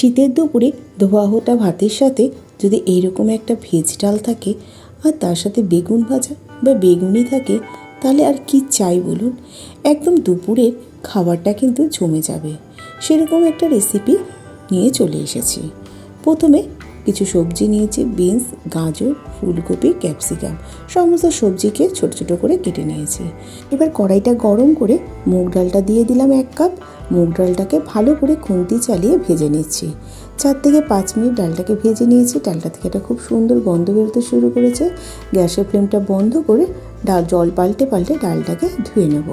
শীতের দুপুরে ধোয়া হোটা ভাতের সাথে যদি এইরকম একটা ভেজ ডাল থাকে আর তার সাথে বেগুন ভাজা বা বেগুনি থাকে, তাহলে আর কি চাই বলুন? একদম দুপুরের খাবারটা কিন্তু জমে যাবে। সেরকম একটা রেসিপি নিয়ে চলে এসেছি। প্রথমে কিছু সবজি নিয়েছি, বিনস, গাজর, ফুলকপি, ক্যাপসিকাম। সমস্ত সবজিকে ছোট ছোট করে কেটে নিয়েছি। এবার কড়াইটা গরম করে মুগ ডালটা দিয়ে দিলাম এক কাপ। মুগ ডালটাকে ভালো করে খুন্তি চালিয়ে ভেজে নিচ্ছি। চার থেকে পাঁচ মিনিট ডালটাকে ভেজে নিয়েছি। ডালটা থেকে একটা খুব সুন্দর গন্ধ বেরোতে শুরু করেছে। গ্যাসের ফ্লেমটা বন্ধ করে ডাল জল পাল্টে পাল্টে ডালটাকে ধুয়ে নেব।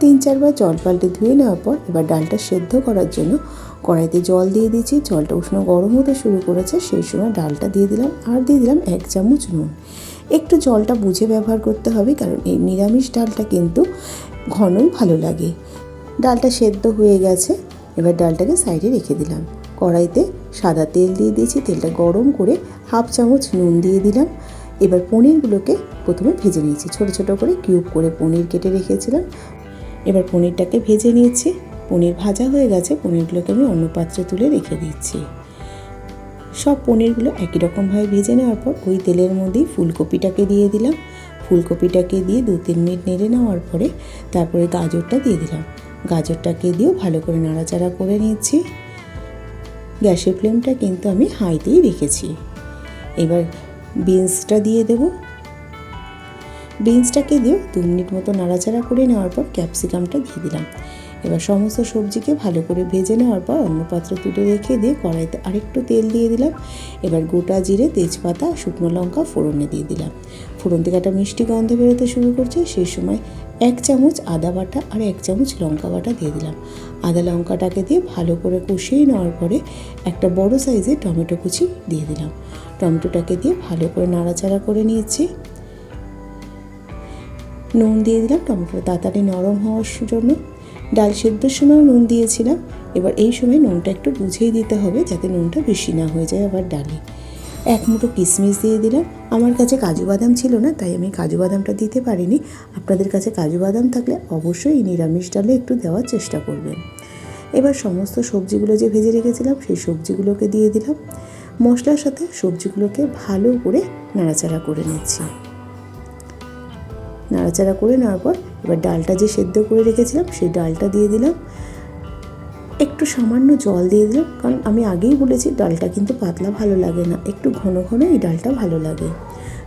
তিন চারবার জল পাল্টে ধুয়ে নেওয়ার পর এবার ডালটা সেদ্ধ করার জন্য কড়াইতে জল দিয়ে দিয়েছি, জলটা উষ্ণ গরম হতে শুরু করেছে, সেই সময় ডালটা দিয়ে দিলাম, আর দিয়ে দিলাম এক চামচ নুন। একটু জলটা বুঝে ব্যবহার করতে হবে, কারণ এই নিরামিষ ডালটা কিন্তু ঘনই ভালো লাগে। ডালটা সেদ্ধ হয়ে গেছে, এবার ডালটাকে সাইডে রেখে দিলাম। কড়াইতে সাদা তেল দিয়ে দিয়েছি, তেলটা গরম করে হাফ চামচ নুন দিয়ে দিলাম। এবার পনিরগুলোকে প্রথমে ভেজে নিয়েছি, ছোট ছোট করে কিউব করে পনির কেটে রেখেছিলাম। এবার পনিরটাকে ভেজে নিয়েছি। পনির ভাজা হয়ে গেছে, পনিরগুলোকে আমি অন্য পাত্রে তুলে রেখে দিচ্ছি। সব পনিরগুলো একই রকমভাবে ভেজে নেওয়ার পর ওই তেলের মধ্যেই ফুলকপিটাকে দিয়ে দিলাম। ফুলকপিটাকে দিয়ে দু তিন মিনিট নেড়ে নেওয়ার পরে তারপরে গাজরটা দিয়ে দিলাম। গাজরটাকে দিয়েও ভালো করে নাড়াচাড়া করে নিচ্ছি। গ্যাসের ফ্লেমটা কিন্তু আমি হাইতেই রেখেছি। এবার বিনসটা দিয়ে দেবো। বিনসটাকে দিয়েও দু মিনিট মতো নাড়াচাড়া করে নেওয়ার পর ক্যাপসিকামটা দিয়ে দিলাম। এবার সমস্ত সবজিকে ভালো করে ভেজে নেওয়ার পর অন্য পাত্রে তুলে রেখে দিয়ে কড়াইতে আরেকটু তেল দিয়ে দিলাম। এবার গোটা জিরে, তেজপাতা, শুকনো লঙ্কা ফোড়নে দিয়ে দিলাম। ফোড়ন থেকে একটা মিষ্টি গন্ধ বেরোতে শুরু করছে। সেই সময় এক চামচ আদা বাটা আর এক চামচ লঙ্কা বাটা দিয়ে দিলাম। আদা লঙ্কাটাকে দিয়ে ভালো করে কষিয়ে নেওয়ার পরে একটা বড় সাইজের টমেটো কুচি দিয়ে দিলাম। টমেটোটাকে দিয়ে ভালো করে নাড়াচাড়া করে নিয়েছি। নুন দিয়ে দিলাম। টমেটো তাড়াতাড়ি নরম হওয়ার জন্য ডাল সেদ্ধর সময় নুন দিয়েছিলাম। এবার এই সময় নুনটা একটু বুঝেই দিতে হবে যাতে নুনটা বেশি না হয়ে যায় আবার ডালে। এক মুঠো কিশমিশ দিয়ে দিলাম। আমার কাছে কাজু বাদাম ছিল না, তাই আমি কাজু বাদামটা দিতে পারিনি। আপনাদের কাছে কাজু বাদাম থাকলে অবশ্যই নিরামিষ ডালে একটু দেওয়ার চেষ্টা করবেন। এবার সমস্ত সবজিগুলো যে ভেজে রেখেছিলাম, সেই সবজিগুলোকে দিয়ে দিলাম। মশলার সাথে সবজিগুলোকে ভালো করে নাড়াচাড়া করে নিচ্ছি। নাড়াচাড়া করে নেওয়ার পর এবার ডালটা যে সেদ্ধ করে রেখেছিলাম, সেই ডালটা দিয়ে দিলাম। একটু সামান্য জল দিয়ে দিলাম, কারণ আমি আগেই বলেছি ডালটা কিন্তু পাতলা ভালো লাগে না। একটু ঘন ঘন এই ডালটা ভালো লাগে।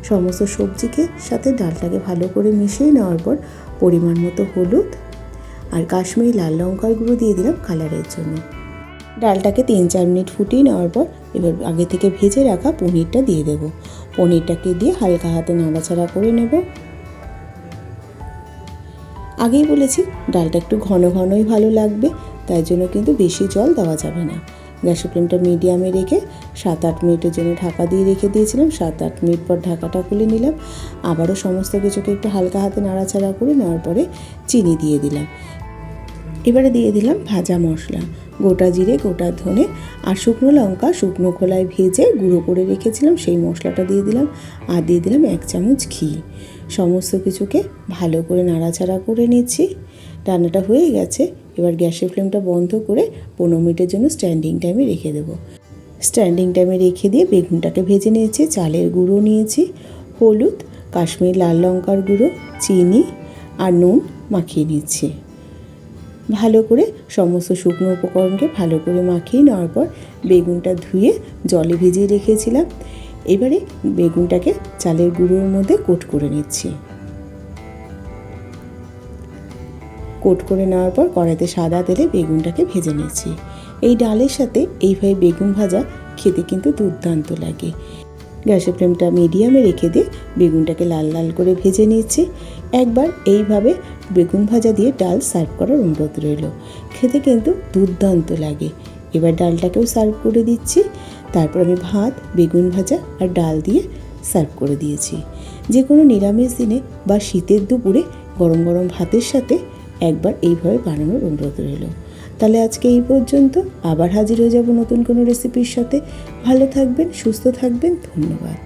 সমস্ত সবজিকে সাথে ডালটাকে ভালো করে মিশিয়ে নেওয়ার পর পরিমাণ মতো হলুদ আর কাশ্মীরি লাল লঙ্কার গুঁড়ো দিয়ে দিলাম কালারের জন্য। ডালটাকে তিন চার মিনিট ফুটিয়ে নেওয়ার পর এবার আগে থেকে ভেজে রাখা পনিরটা দিয়ে দেব। পনিরটাকে দিয়ে হালকা হাতে নাড়াচাড়া করে নেব। আগেই বলেছি, ডালটা একটু ঘন ঘনই ভালো লাগবে, তাই জন্য কিন্তু বেশি জল দেওয়া যাবে না। গ্যাসের ফ্লেমটা মিডিয়ামে রেখে সাত আট মিনিটের জন্য ঢাকা দিয়ে রেখে দিয়েছিলাম, সাত আট মিনিট পর ঢাকাটা খুলে নিলাম। আবারও সমস্ত কিছুকে একটু হালকা হাতে নাড়াচাড়া করে নেওয়ার পরে চিনি দিয়ে দিলাম। এবারে দিয়ে দিলাম ভাজা মশলা। গোটা জিরে, গোটা ধনে আর শুকনো লঙ্কা শুকনো খোলায় ভেজে গুঁড়ো করে রেখেছিলাম, সেই মশলাটা দিয়ে দিলাম আর দিয়ে দিলাম এক চামচ ঘি। সমস্ত কিছুকে ভালো করে নাড়াচাড়া করে নিচ্ছি। রান্নাটা হয়ে গেছে। এবার গ্যাসের ফ্লেমটা বন্ধ করে পনেরো মিনিটের জন্য স্ট্যান্ডিং টাইমে রেখে দেবো। স্ট্যান্ডিং টাইমে রেখে দিয়ে বেগুনটাকে ভেজে নিয়েছি, চালের গুঁড়ো নিয়েছি, হলুদ, কাশ্মীর লাল লঙ্কার গুঁড়ো, চিনি আর নুন মাখিয়ে নিচ্ছি। ভালো করে সমস্ত শুকনো উপকরণকে ভালো করে মাখিয়ে নেওয়ার পর বেগুনটা ধুয়ে জলে ভিজিয়ে রেখেছিলাম। এবারে বেগুনটাকে চালের গুঁড়োর মধ্যে কোট করে নিচ্ছি। কোট করে নেওয়ার পর কড়াইতে সাদা তেলে বেগুনটাকে ভেজে নিয়েছি এই ডালের সাথে এইভাবে বেগুন ভাজা খেতে কিন্তু দুর্দান্ত লাগে। গ্যাসের ফ্লেমটা মিডিয়ামে রেখে দিয়ে বেগুনটাকে লাল লাল করে ভেজে নিয়েছি একবার এইভাবে বেগুন ভাজা দিয়ে ডাল সার্ভ করার অনুরোধ রইল। খেতে কিন্তু দুর্দান্ত লাগে। এবার ডালটাকেও সার্ভ করে দিচ্ছি। তারপর আমি ভাত, বেগুন ভাজা আর ডাল দিয়ে সার্ভ করে দিয়েছি। যে কোনো নিরামিষ দিনে বা শীতের দুপুরে গরম গরম ভাতের সাথে একবার এইভাবে বানানোর অনুরোধ রইল। তাহলে আজকে এই পর্যন্ত। আবার হাজির হয়ে যাব নতুন কোনো রেসিপির সাথে। ভালো থাকবেন, সুস্থ থাকবেন। ধন্যবাদ।